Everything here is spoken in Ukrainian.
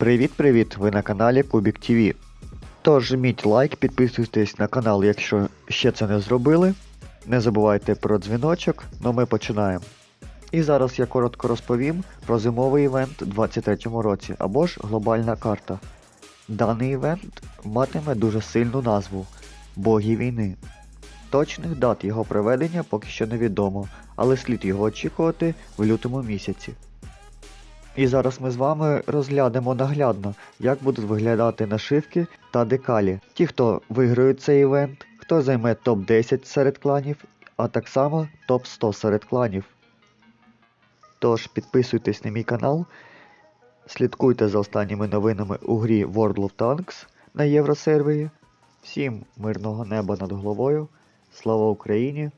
Привіт-привіт! Ви на каналі Кубік ТВ. Тож жміть лайк, підписуйтесь на канал, якщо ще це не зробили. Не забувайте про дзвіночок, ну ми починаємо. І зараз я коротко розповім про зимовий івент у 2023 році або ж глобальна карта. Даний івент матиме дуже сильну назву Боги війни. Точних дат його проведення поки що невідомо, але слід його очікувати в лютому місяці. І зараз ми з вами розглянемо наглядно, як будуть виглядати нашивки та декалі. Ті, хто виграють цей івент, хто займе топ-10 серед кланів, а так само топ-100 серед кланів. Тож підписуйтесь на мій канал, слідкуйте за останніми новинами у грі World of Tanks на євросервері. Всім мирного неба над головою. Слава Україні!